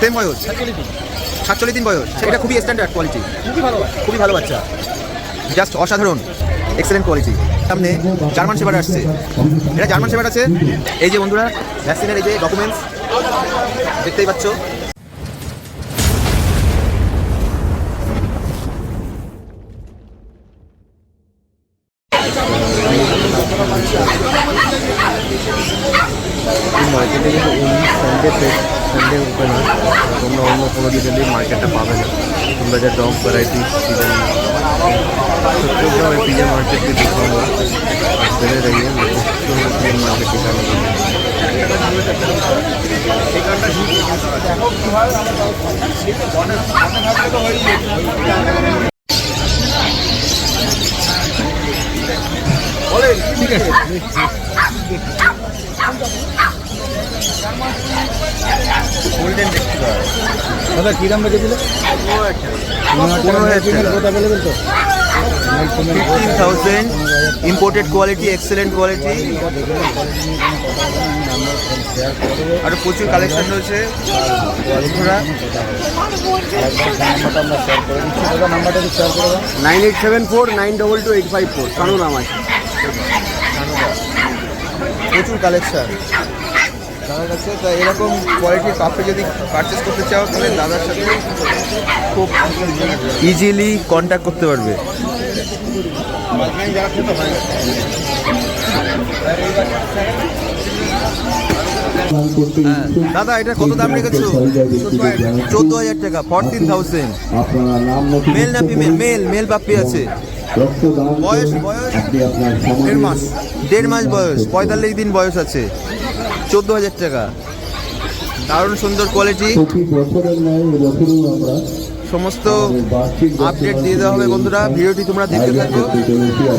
Same বয়স? সাতচল্লিশ দিন বয়স। সেটা খুবই স্ট্যান্ডার্ড কোয়ালিটি খুবই ভালো খুবই ভালো বাচ্চা। জাস্ট অসাধারণ। এক্সেলেন্ট কোয়ালিটি সামনে জার্মান সেবার আসছে। এটা জার্মান সেবার আছে। এই যে বন্ধুরা ভ্যাকসিনের এই যে ডকুমেন্টস দেখতেই পাচ্ছ। এই মার্কেটে কিন্তু অন্য সানডে সানডে উঠবে না তোমরা অন্য কোনো দিকে এই মার্কেটটা পাবে না। তোমরা যা ডগ ভ্যারাইটি চিকেন সত্যি পিজা মার্কেট দিয়ে বেড়ে রই মার্কেট ঠিকানা ঠিক আছে। দাদা কী দাম রেখেছিল? পনেরো অ্যাভেলেবেল তো? Fifteen thousand imported quality excellent quality আর প্রচুর কালেকশন রয়েছে। Nine eight seven four nine double two eight five four কারণ আছে। প্রচুর কালেকশন দাদার কাছে তা এরকম কোয়ালিটির পাপড়ি যদি পারচেস করতে চাও তাহলে দাদার সাথে খুব ইজিলি কন্ট্যাক্ট করতে পারবে। হ্যাঁ, দাদা এটা কত দাম রেখেছো? চোদ্দ হাজার টাকা ফোরটিন থাউজেন্ড মেল না ফিমেল মেল মেল পাপ্পি আছে। রক্তদান বয়স বয়স। আপনি আপনার দেড় মাস দেড় মাস বয়স পঁয়তাল্লিশ দিন বয়স আছে। চোদ্দ হাজার টাকা। দারুণ সুন্দর কোয়ালিটি সমস্ত আপডেট দিয়ে দেওয়া হবে বন্ধুরা। ভিডিওটি তোমরা দেখতে থাকো।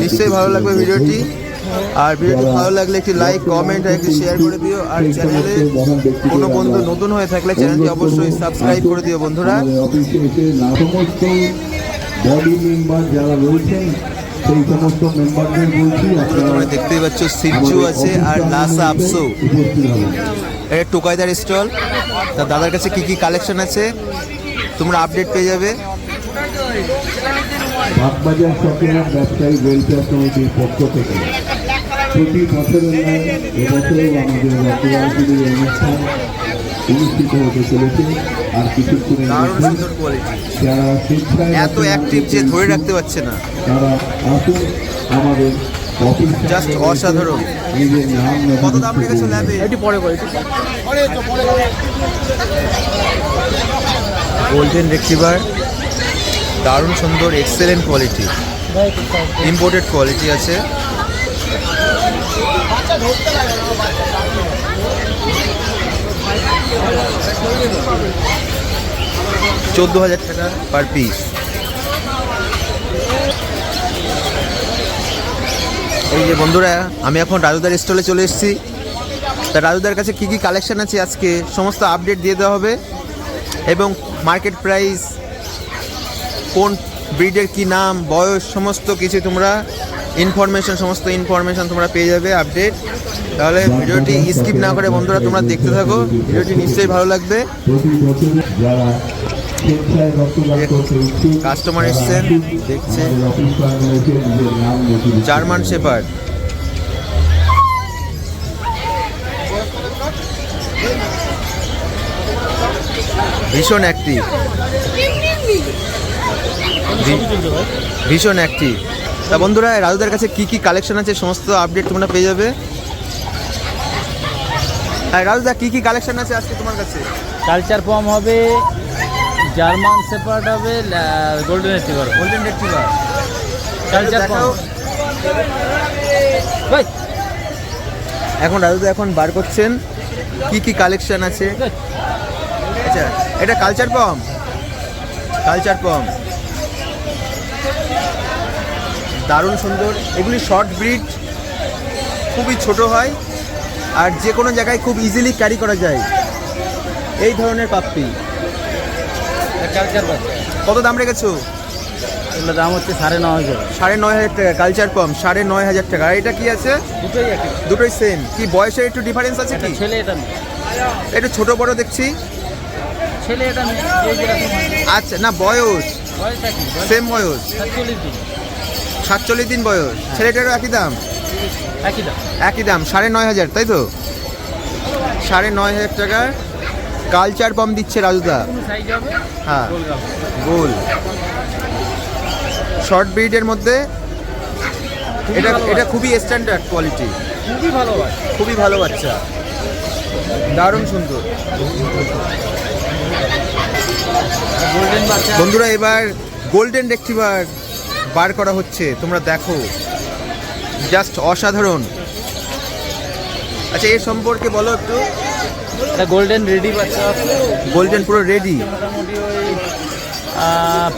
নিশ্চয়ই ভালো লাগবে ভিডিওটি। আর ভিডিওটি ভালো লাগলে একটি লাইক কমেন্ট আর একটি শেয়ার করে দিও। আর চ্যানেলে কোনো বন্ধু নতুন হয়ে থাকলে চ্যানেলটি অবশ্যই সাবস্ক্রাইব করে দিও বন্ধুরা। বডি মেম্বার যারা রয়েছেন সেই সমস্ত মেম্বারদের বলছি আপনারা দেখতেই পাচ্ছ সিজু আছে আর লাসা আপসো এটা টোকাইদার স্টল। তা দাদার কাছে কি কি কালেকশন আছে? তোমরা আপডেট পেয়ে যাবে। বাগবাজার চট্টগ্রাম ব্যবসায়ী ওয়েলফেয়ার কমিটির পক্ষ থেকে। প্রতি বছরের ন্যায় এবছরেও আমাদের রক্তদানগুলির অনুষ্ঠান অনুষ্ঠিত হতে চলেছে আর কিছুক্ষণের যারা স্বেচ্ছায় এত অ্যাক্টিভ যে ধরে রাখতে পারছে না। তারা আসুন আমাদের অফিস Just অসাধারণ। নিজের নাম কত দাম রেখেছো ল্যাবে এটি পরে করে গোল্ডেন রেক্সিভার দারুণ সুন্দর এক্সেলেন্ট কোয়ালিটি ইম্পোর্টেড কোয়ালিটি আছে। চোদ্দ হাজার টাকা পার পিস এই যে বন্ধুরা, আমি এখন রাজুদার স্টলে চলে এসেছি। তা রাজুদার কাছে কী কী কালেকশন আছে আজকে? সমস্ত আপডেট দিয়ে দেওয়া হবে। এবং মার্কেট প্রাইস কোন ব্রিডের কি নাম, বয়স, সমস্ত কিছু তোমরা ইনফরমেশন সমস্ত ইনফরমেশন তোমরা পেয়ে যাবে আপডেট তাহলে ভিডিওটি স্কিপ না করে বন্ধুরা তোমরা দেখতে থাকো। ভিডিওটি নিশ্চয়ই ভালো লাগবে। কাস্টমার এসছেন, দেখছে। জার্মান শেপার্ড ভীষণ অ্যাক্টিভ ভীষণ অ্যাক্টিভ তা বন্ধুরা রাজুদার কাছে কি কি কালেকশন আছে সমস্ত আপডেট তোমরা পেয়ে যাবে। হ্যাঁ রাজুদা কি কি কালেকশন আছে আজকে তোমার কাছে? কালচার ফর্ম হবে জার্মান সেপার্ট হবে golden retriever golden retriever culture form এখন রাজুদা এখন বার করছেন কি কি কালেকশন আছে? আচ্ছা এটা কালচার পম কালচার পম দারুণ সুন্দর। এগুলি শর্ট ব্রিড খুবই ছোট হয় আর যে কোনো জায়গায় খুব ইজিলি ক্যারি করা যায়। এই ধরনের পাপ্পি কত দাম রেখেছো? এগুলো দাম হচ্ছে সাড়ে ন হাজার। সাড়ে নয় হাজার টাকা কালচার পাম্প সাড়ে নয় হাজার টাকা। আর এটা কি আছে? দুটোই দুটোই সেম কি বয়সের একটু ডিফারেন্স আছে কি? ছেলে এটা একটু ছোট বড় দেখছি। ছেলে এটা। আচ্ছা না বয়স। সেম বয়স সাতচল্লিশ দিন বয়স। ছেলেটারও একই দাম? একই দাম। একই দাম সাড়ে নয় হাজার তাই তো? সাড়ে নয় হাজার টাকার কালচার পম দিচ্ছে রাজুদা। হ্যাঁ। গোল শর্ট ব্রিডের মধ্যে এটা এটা খুবই স্ট্যান্ডার্ড কোয়ালিটি খুবই ভালো খুবই ভালো বাচ্চা। দারুণ সুন্দর। বন্ধুরা এবার গোল্ডেন রেক্টিভার বার করা হচ্ছে তোমরা দেখো। জাস্ট অসাধারণ। আচ্ছা এর সম্পর্কে বলো একটু। গোল্ডেন রেডি বাচ্চা। গোল্ডেন পুরো রেডি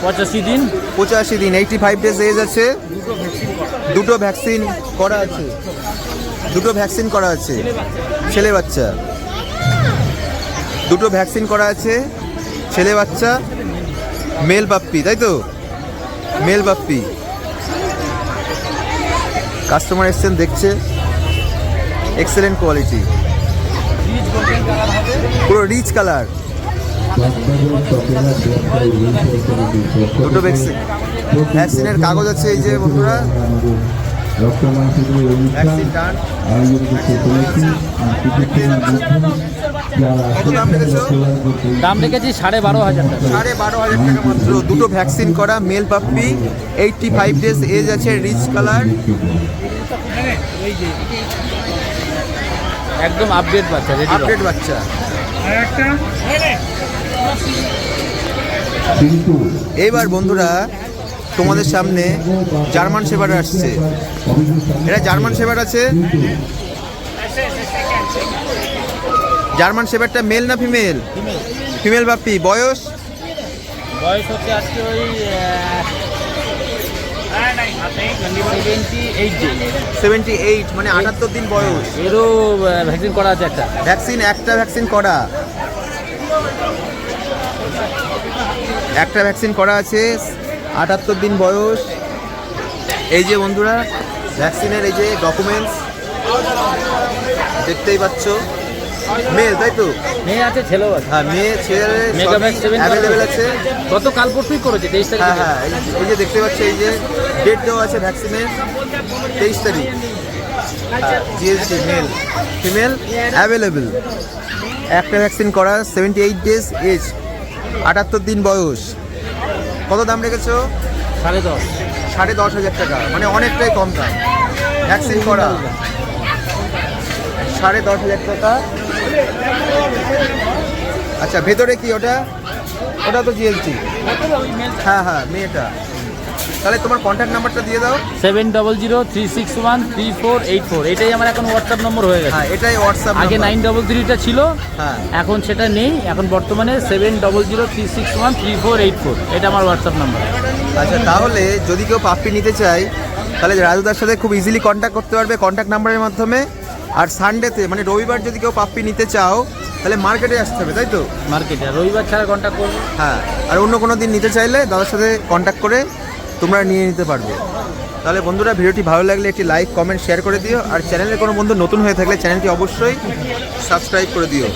পঁচাশি দিন। পঁচাশি দিন এইটি ফাইভ ডেজ এজ আছে। দুটো ভ্যাকসিন করা আছে। দুটো ভ্যাকসিন করা আছে। ছেলে বাচ্চা। দুটো ভ্যাকসিন করা আছে। ছেলে বাচ্চা মেল পাপ্পি তাই তো? মেল পাপ্পি কাস্টমার এসছেন, দেখছে। এক্সেলেন্ট কোয়ালিটি পুরো রিচ কালার দুটো ভ্যাকসিনের কাগজ আছে এই যে বন্ধুরা। ভ্যাকসিন ডান দাম রেখেছো? সাড়ে বারো হাজার টাকা। সাড়ে বারো হাজার টাকা মাত্র। দুটো ভ্যাকসিন করা male puppy eighty five days age আছে রিচ কালার একদম আপডেট বাচ্চা রেডি আপডেট বাচ্চা। এইবার বন্ধুরা তোমাদের সামনে জার্মান সেবার আসছে। এটা জার্মান সেবার আছে। জার্মান সেবারটা মেল না ফিমেল? ফিমেল পাপ্পি বয়স? বয়স হচ্ছে আজকে ওই এইট ডে সেভেন্টি এইট মানে আটাত্তর দিন বয়স। এরও ভ্যাকসিন করা আছে একটা। ভ্যাকসিন একটা ভ্যাকসিন করা। একটা ভ্যাকসিন করা আছে আটাত্তর দিন বয়স। এই যে বন্ধুরা ভ্যাকসিনের এই যে ডকুমেন্টস দেখতেই পাচ্ছ। মেল তাই তো? মেয়ে আছে ছেলেও আছে। হ্যাঁ মেয়ে ছেলে মেগাব্যাক সেভেন অ্যাভেলেবেল আছে। গত কাল পরশুই করেছে তেইশ তারিখ হ্যাঁ হ্যাঁ এই- এই যে দেখতে পাচ্ছ এই যে ডেট দেওয়া আছে ভ্যাকসিনের তেইশ তারিখ। জিএসটি মেল ফিমেল অ্যাভেলেবেল একটা ভ্যাকসিন করা সেভেন্টি এইট ডেজ এজ আটাত্তর দিন বয়স। কত দাম রেখেছো? সাড়ে দশ। সাড়ে দশ হাজার টাকা। মানে অনেকটাই কম দাম। ভ্যাকসিন করা। সাড়ে দশ হাজার টাকা। আচ্ছা ভেতরে কি ওটা? ওটা তো জিএলটি হ্যাঁ হ্যাঁ মেয়েটা। তাহলে তোমার কন্ট্যাক্ট নাম্বারটা দিয়ে দাও। Seven double zero three six one three four eight four. এটাই আমার এখন হোয়াটসঅ্যাপ নম্বর হয়ে গেছে। হ্যাঁ এটাই হোয়াটসঅ্যাপ আগে নাইন ডবল থ্রিটা ছিল হ্যাঁ। এখন সেটা নেই। এখন বর্তমানে seven double zero three six one three four eight four. এটা আমার হোয়াটসঅ্যাপ নাম্বার আচ্ছা তাহলে যদি কেউ পাপ্পি নিতে চায় তাহলে রাজুদার সাথে খুব ইজিলি কন্ট্যাক্ট করতে পারবে। কন্ট্যাক্ট নাম্বারের মাধ্যমে আর সানডেতে মানে রবিবার যদি কেউ পাপ্পি নিতে চাও তাহলে মার্কেটে আসতে হবে তাই তো? মার্কেটে রবিবার ছাড়া কন্ট্যাক্ট করব? হ্যাঁ আর অন্য কোনো দিন নিতে চাইলে দাদার সাথে কন্ট্যাক্ট করে তোমরা নিয়ে নিতে পারবে। তাহলে বন্ধুরা ভিডিওটি ভালো লাগলে একটি লাইক কমেন্ট শেয়ার করে দিও। আর চ্যানেলে কোনো বন্ধু নতুন হয়ে থাকলে চ্যানেলটি অবশ্যই সাবস্ক্রাইব করে দিও।